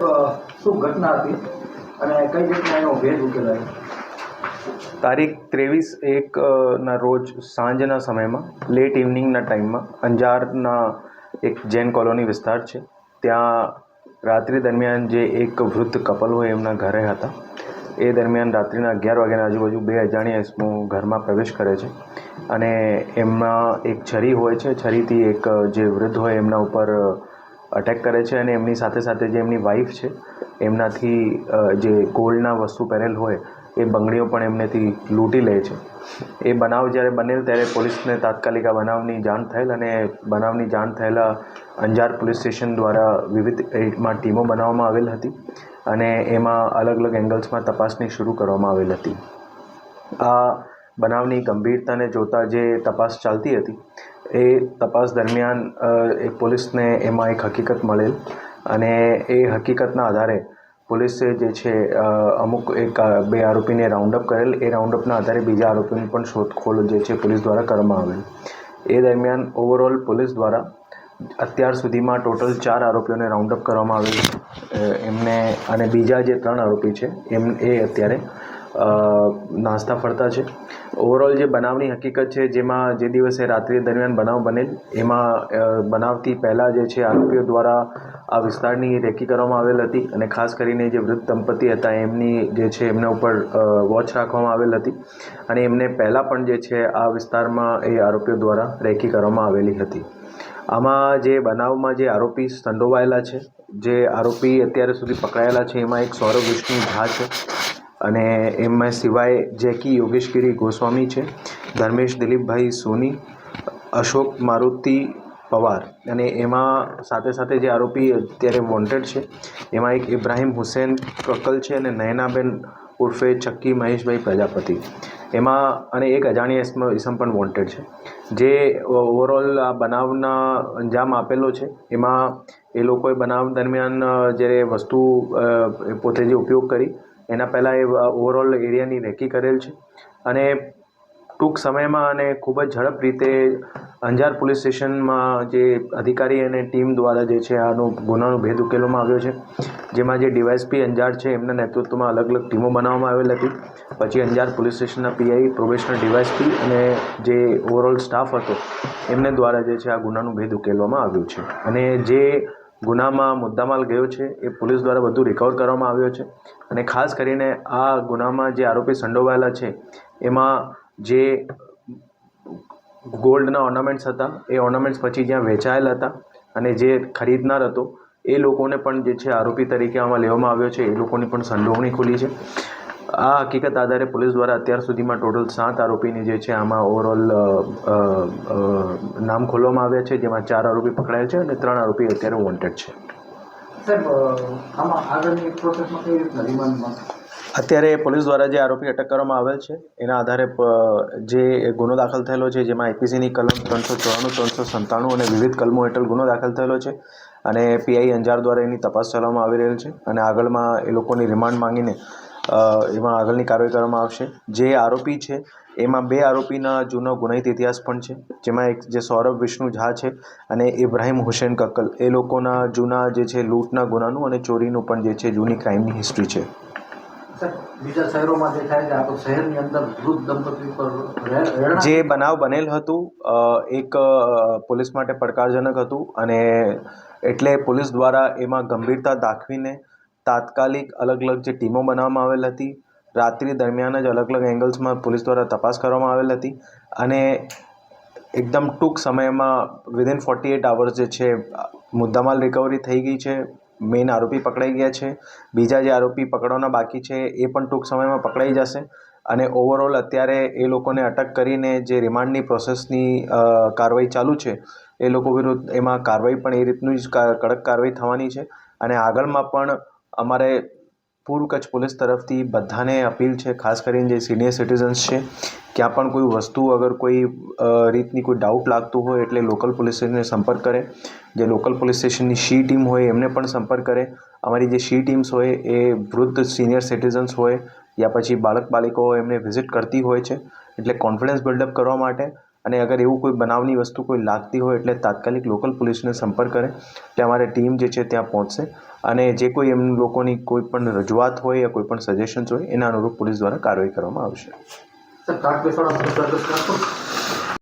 શું ઘટના હતી અને કઈ રીતના એનો ભેદ ઉકેલાયો? તારીખ ત્રેવીસ એકના રોજ સાંજના સમયમાં લેટ ઇવનિંગના ટાઈમમાં અંજારના એક જૈન કોલોની વિસ્તાર છે. ત્યાં રાત્રિ દરમિયાન જે એક વૃદ્ધ કપલ હોય એમના ઘરે હતા. એ દરમિયાન રાત્રિના અગિયાર વાગ્યાના આજુબાજુ બે અજાણ્યા ઇસમો ઘરમાં પ્રવેશ કરે છે. અને એમમાં એક છરી હોય છે. છરીથી એક જે વૃદ્ધ હોય એમના ઉપર અટેક કરે છે અને એમની સાથે સાથે જે એમની વાઈફ છે, એમનાથી જે ગોલ્ડના વસ્તુ પહેરેલ હોય, એ બંગડીઓ પણ એમનેથી લૂંટી લે છે. એ બનાવ જ્યારે બનેલ ત્યારે પોલીસને તાત્કાલિક આ બનાવની જાણ થયેલ અને બનાવની જાણ થયેલા અંજાર પોલીસ સ્ટેશન દ્વારા વિવિધ એમાં ટીમો બનાવવામાં આવેલ હતી અને એમાં અલગ અલગ એંગલ્સમાં તપાસની શરૂ કરવામાં આવેલ હતી. આ બનાવની ગંભીરતાને જોતા જે તપાસ ચાલતી હતી, એ તપાસ દરમિયાન એ પોલીસને એમાં એક હકીકત મળેલ અને એ હકીકતના આધારે પોલીસે જે છે અમુક એક બે આરોપીને રાઉન્ડ અપ કરેલ. એ રાઉન્ડ અપના આધારે બીજા આરોપીની પણ શોધખોળ જે છે, પોલીસ દ્વારા કરવામાં આવેલ. એ દરમિયાન ઓવરઓલ પોલીસ દ્વારા અત્યાર સુધીમાં ટોટલ ચાર આરોપીઓને રાઉન્ડ અપ કરવામાં આવેલ એમને અને બીજા જે ત્રણ આરોપી છે, એમ, એ અત્યારે નાસ્તા ફરતા છે. ઓવરઓલ જે બનાવની હકીકત છે, જેમાં જે દિવસે રાત્રિ દરમિયાન બનાવ બનેલ, એમાં બનાવથી પહેલાં જે છે, આરોપીઓ દ્વારા આ વિસ્તારની રેકી કરવામાં આવેલ હતી અને ખાસ કરીને જે વૃદ્ધ દંપતી હતા, એમની જે છે, એમના ઉપર વોચ રાખવામાં આવેલ હતી અને એમને પહેલાં પણ જે છે, આ વિસ્તારમાં એ આરોપીઓ દ્વારા રેકી કરવામાં આવેલી હતી. આમાં જે બનાવમાં જે આરોપી સંડોવાયેલા છે, જે આરોપી અત્યારે સુધી પકડાયેલા છે, એમાં એક સૌરભ વિષ્ણુ ઝા છે. અને એમાં સિવાય જેકી યોગેશગીરી ગોસ્વામી છે, ધર્મેશ દિલીપભાઈ સોની, અશોક મારુતિ પવાર અને એમાં સાથે સાથે જે આરોપી અત્યારે વોન્ટેડ છે, એમાં એક ઇબ્રાહિમ હુસેન કકલ છે અને નયનાબેન ઉર્ફે ચક્કી મહેશભાઈ પ્રજાપતિ. એમાં અને એક અજાણ્યા ઇસમ ઇસમ પણ વોન્ટેડ છે. જે ઓવરઓલ આ બનાવના અંજામ આપેલો છે, એમાં એ લોકોએ બનાવ દરમિયાન જ્યારે વસ્તુ પોતે જે ઉપયોગ કરી એના પહેલાં એ ઓવરઓલ એરિયાની રેકી કરેલ છે. અને ટૂંક સમયમાં અને ખૂબ જ ઝડપ રીતે અંજાર પોલીસ સ્ટેશનમાં જે અધિકારી અને ટીમ દ્વારા જે છે આનો ગુનાનો ભેદ ઉકેલવામાં આવ્યો છે. જેમાં જે ડીવાયસપી અંજાર છે એમના નેતૃત્વમાં અલગ અલગ ટીમો બનાવવામાં આવેલ હતી. પછી અંજાર પોલીસ સ્ટેશનના પીઆઈ પ્રોબેશનર ડીવાયસપી અને જે ઓવરઓલ સ્ટાફ હતો, એમને દ્વારા જે છે આ ગુનાનું ભેદ ઉકેલવામાં આવ્યું છે. અને જે ગુનામાં મુદ્દામાલ ગયો છે, એ પોલીસ દ્વારા બધું રિકવર કરવામાં આવ્યો છે. અને ખાસ કરીને આ ગુનામાં જે આરોપી સંડોવાયેલા છે, એમાં જે ગોલ્ડના ઓર્નામેન્ટ્સ હતા, એ ઓર્નામેન્ટ્સ પછી જ્યાં વેચાયેલા હતા અને જે ખરીદનાર હતો, એ લોકોને પણ જે છે આરોપી તરીકે આમાં લેવામાં આવ્યો છે, એ લોકોની પણ સંડોવણી ખુલી છે. આ હકીકત આધારે પોલીસ દ્વારા અત્યાર સુધીમાં ટોટલ સાત આરોપીની જે છે આમાં ઓવરઓલ નામ ખોલવામાં આવ્યા છે જેમાં ચાર આરોપી પકડાયા છે અને ત્રણ આરોપી અત્યારે વોન્ટેડ છે. અત્યારે પોલીસ દ્વારા જે આરોપી અટક કરવામાં આવેલ છે એના આધારે જે ગુનો દાખલ થયેલો છે જેમાં એપીસીની કલમ ત્રણસો ચોરાણું ત્રણસો સંતાણું અને વિવિધ કલમો હેઠળ ગુનો દાખલ થયેલો છે અને પીઆઈ અંજાર દ્વારા એની તપાસ ચલાવવામાં આવી રહેલ છે અને આગળમાં એ લોકોની રિમાન્ડ માંગીને એમાં આગળની કાર્યવાહી કરવામાં આવશે. જે આરોપી છે એમાં બે આરોપીના જૂનો ગુનાહિત ઇતિહાસ પણ છે જેમાં એક જે સૌરભ વિષ્ણુ ઝા છે અને ઇબ્રાહિમ હુસેન કક્કલ. એ લોકોના જૂના જે છે લૂંટના ગુનાનું અને ચોરીનું પણ જે છે જૂની ક્રાઇમની હિસ્ટ્રી છે. બીજા શહેરોમાં જે છે આ તો શહેરની અંદર વૃદ્ધ દંપતી પર જે બનાવ બનેલ હતું એક પોલીસ માટે પડકારજનક હતું અને એટલે પોલીસ દ્વારા એમાં ગંભીરતા દાખવીને તાત્કાલિક અલગ અલગ જે ટીમો બનાવવામાં આવેલ હતી, રાત્રિ દરમિયાન જ અલગ અલગ એંગલ્સમાં પોલીસ દ્વારા તપાસ કરવામાં આવેલ હતી અને એકદમ ટૂંક સમયમાં વિધિન ફોર્ટી એટ આવર્સ જે છે, મુદ્દામાલ રિકવરી થઈ ગઈ છે મેઇન આરોપી પકડાઈ ગયા છે, બીજા જે આરોપી પકડવાના બાકી છે એ પણ ટૂંક સમયમાં પકડાઈ જશે અને ઓવરઓલ અત્યારે એ લોકોને અટક કરીને જે રિમાન્ડની પ્રોસેસની કાર્યવાહી ચાલુ છે, એ લોકો વિરુદ્ધ એમાં કાર્યવાહી પણ એ રીતનું જ કડક કાર્યવાહી થવાની છે અને આગળમાં પણ અમારે પૂર્વ કચ્છ પોલીસ તરફથી બધાને અપીલ છે, ખાસ કરીને જે સિનિયર સિટીઝન્સ છે, ક્યાં પણ કોઈ વસ્તુ અગર કોઈ રીતની કોઈ ડાઉટ લાગતું હોય એટલે લોકલ પોલીસ સ્ટેશનને સંપર્ક કરે. જે લોકલ પોલીસ સ્ટેશનની શી ટીમ હોય એમને પણ સંપર્ક કરે. અમારી જે શી ટીમ્સ હોય એ વૃદ્ધ સિનિયર સિટીઝન્સ હોય, યા પછી બાળક બાલિકો એમને વિઝિટ કરતી હોય છે. એટલે કોન્ફિડન્સ બિલ્ડઅપ કરવા માટે અને અગર એવું કોઈ બનાવની વસ્તુ કોઈ લાગતી હોય એટલે તાત્કાલિક લોકલ પોલીસને સંપર્ક કરે એટલે અમારી ટીમ જે છે ત્યાં પહોંચશે. અને જે કોઈ એમ લોકોની કોઈ પણ રજૂઆત હોય યા કોઈ પણ સજેશન્સ હોય, એના અનુરૂપ પોલીસ દ્વારા કાર્યવાહી કરવામાં આવશે.